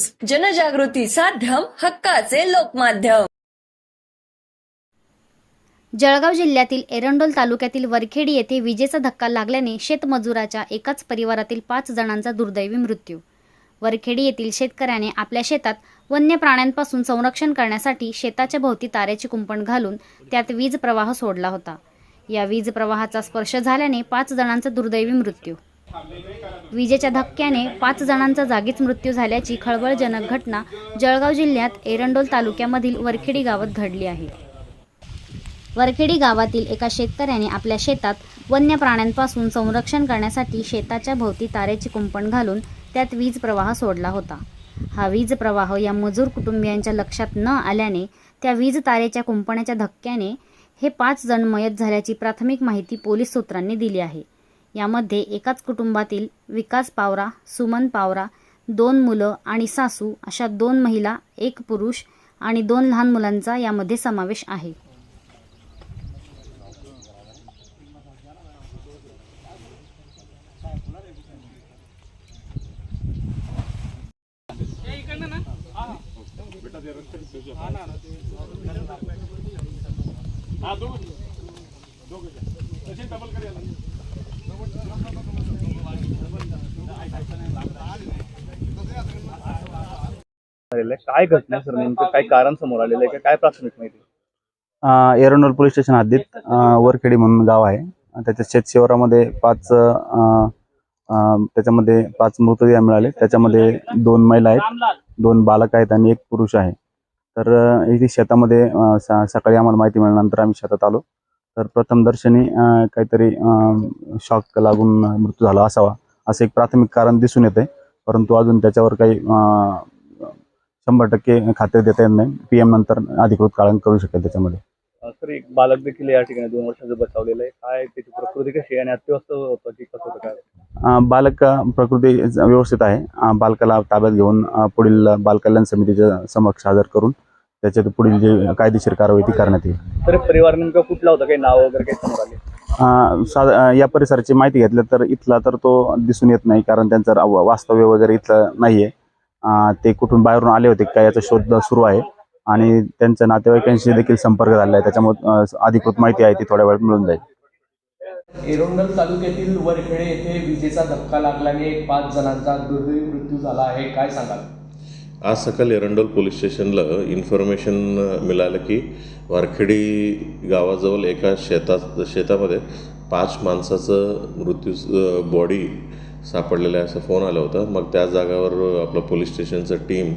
News जनजागृती साध्यम हक्काचे लोकमाध्यम. जळगाव जिल्ह्यातील एरंडोल तालुक्यातील वरखेडी येथे विजेचा धक्का लागल्याने शेतमजुराच्या एकाच परिवारातील पाच जणांचा दुर्दैवी मृत्यू. वरखेडी येथील शेतकऱ्याने आपल्या शेतात वन्य प्राण्यांपासून संरक्षण करण्यासाठी शेताच्या भोवती तारेचे कुंपण घालून त्यात वीज प्रवाह सोडला होता. या वीज प्रवाहाचा स्पर्श झाल्याने पाच जणांचा दुर्दैवी मृत्यू. विजेच्या धक्क्याने पाच जणांचा जागीच मृत्यू झाल्याची खळबळजनक घटना जळगाव जिल्ह्यात एरंडोल तालुक्यामधील वरखेडी गावात घडली आहे. वरखेडी गावातील एका शेतकऱ्याने आपल्या शेतात वन्य प्राण्यांपासून संरक्षण करण्यासाठी शेताच्या भोवती तारेचे कुंपण घालून त्यात वीज प्रवाह सोडला होता. हा वीज प्रवाह या मजूर कुटुंबियांच्या लक्षात न आल्याने त्या वीज तारेच्या कुंपणाच्या धक्क्याने हे पाच जण मयत झाल्याची प्राथमिक माहिती पोलीस सूत्रांनी दिली आहे. यामध्ये एकाच कुटुंबातील विकास पावरा सुमन पावरा दोन मुलं आणि सासू अशा दोन महिला एक पुरुष आणि दोन लहान मुलांचा यामध्ये समावेश आहे. डबल काय घटना सर? नेमकं काय कारण समोर आलेलं आहे? काय प्राथमिक माहिती? एरोनोल पोलीस स्टेशन हद्दीत वरखेडी म्हणून गाव आहे. त्याच्या शेतशिवारामध्ये पाच त्याच्यामध्ये पाच मृतदेह मिळाले. त्याच्यामध्ये दोन महिला आहेत दोन बालक आहेत आणि एक पुरुष आहे. तर इथे शेतामध्ये सकाळी आम्हाला माहिती मिळाल्यानंतर आम्ही शेतात आलो. तर प्रथम दर्शनी अ, काहीतरी शॉक लागून मृत्यू झाला असावा असं एक प्राथमिक कारण दिसून येते परंतु अजून त्याच्यावर काही शंभर टक्के खात्री देता येत नाही. पी एम नंतर अधिकृत काळण करू शकेल त्याच्यामध्ये. सर एक बालक देखील या ठिकाणी दोन वर्षाचं बचावलेलं आहे. काय त्याची प्रकृती कशी आणि अत्यवस्थ होतं की कसं काय? बालक प्रकृती व्यवस्थित आहे. बालकाला ताब्यात घेऊन पुढील बालकल्याण समितीच्या समक्ष हजर करून त्याच्यात पुढील जे कायदेशीर कारवाई ती करण्यात येईल. तर परिवार नेमका कुठला होता? काही नाव वगैरे काही समोर आले? अं, सा- अं, या परिसराची माहिती घेतली तर इथला तर तो दिसून येत नाही कारण त्यांचं रा- वास्तव्य वगैरे इथलं नाहीये. अं, ते कुठून बाहेरून आले होते का याचा शोध सुरू आहे. आणि त्यांच्या नातेवाईकांशी देखील संपर्क झाला आहे. त्याच्यामुळे अं, अधिकृत माहिती आहे ती थोड्या वेळात मिळून जाईल. एरोंडल तालुक्यातील वरखेडे येथे विजेचा धक्का लागल्याने पाच जणांचा दुर्दैवी मृत्यू झाला आहे. काय सांगाल? आज सकाळी एरंडोल पोलीस स्टेशनला इन्फॉर्मेशन मिळालं की वारखेडी गावाजवळ एका शेतात शेतामध्ये पाच माणसाचं मृत्यू बॉडी सापडलेलं आहे असं फोन आला होता. मग त्या जागावर आपलं पोलीस स्टेशनचं टीम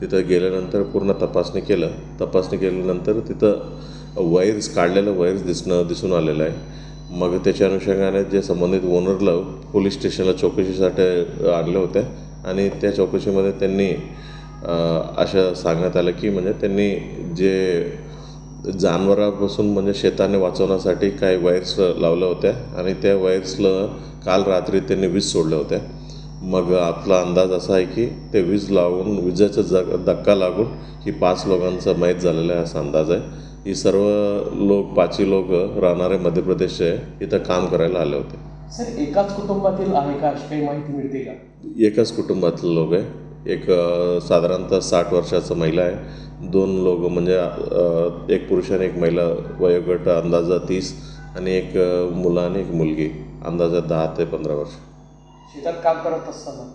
तिथं गेल्यानंतर पूर्ण तपासणी केलं. तपासणी केल्यानंतर तिथं वायर्स काढलेलं वायर्स दिसणं दिसून आलेलं आहे. मग त्याच्या अनुषंगाने जे संबंधित ओनरला पोलीस स्टेशनला चौकशीसाठी आणलं होत्या आणि त्या चौकशीमध्ये त्यांनी असं सांगण्यात आलं की म्हणजे त्यांनी जे जनावरांपासून म्हणजे शेताने वाचवण्यासाठी काही वायर्स लावल्या होत्या आणि त्या वायर्सला काल रात्री त्यांनी वीज सोडल्या होत्या. मग आपला अंदाज असा आहे की ते वीज लावून विजेचा जग धक्का लागून ही पाच लोकांचा मयत झालेला आहे असा अंदाज आहे. ही सर्व लोक पाचही लोक राहणारे मध्य प्रदेशचे इथं काम करायला आले होते. सर एकाच कुटुंबातील आहे का अशी काही माहिती मिळते का? एकाच कुटुंबातले लोक आहे. एक साधारणतः साठ वर्षाचं महिला आहे. दोन लोक म्हणजे एक पुरुष आणि एक महिला वयोगट अंदाजा तीस आणि एक मुलं आणि एक मुलगी अंदाजा दहा ते पंधरा वर्ष. शेतात काम करत असताना?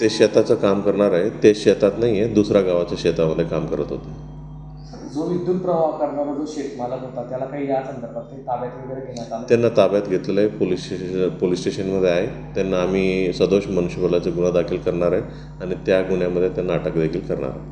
ते शेताचं काम करणार आहे. ते शेतात नाही आहे दुसऱ्या गावाच्या शेतामध्ये काम करत होते. जो विद्युत प्रवाह करणारा जो शेतमालक होता त्याला काही या संदर्भात काही ताब्यात वगैरे घेण्यात आलं? त्यांना ताब्यात घेतलेलं आहे. पोलीस स्टेशन पोलीस स्टेशनमध्ये आहे. त्यांना आम्ही सदोष मनुष्यबळाचा गुन्हा दाखल करणार आहे आणि त्या गुन्ह्यामध्ये त्यांना अटक देखील करणार आहे.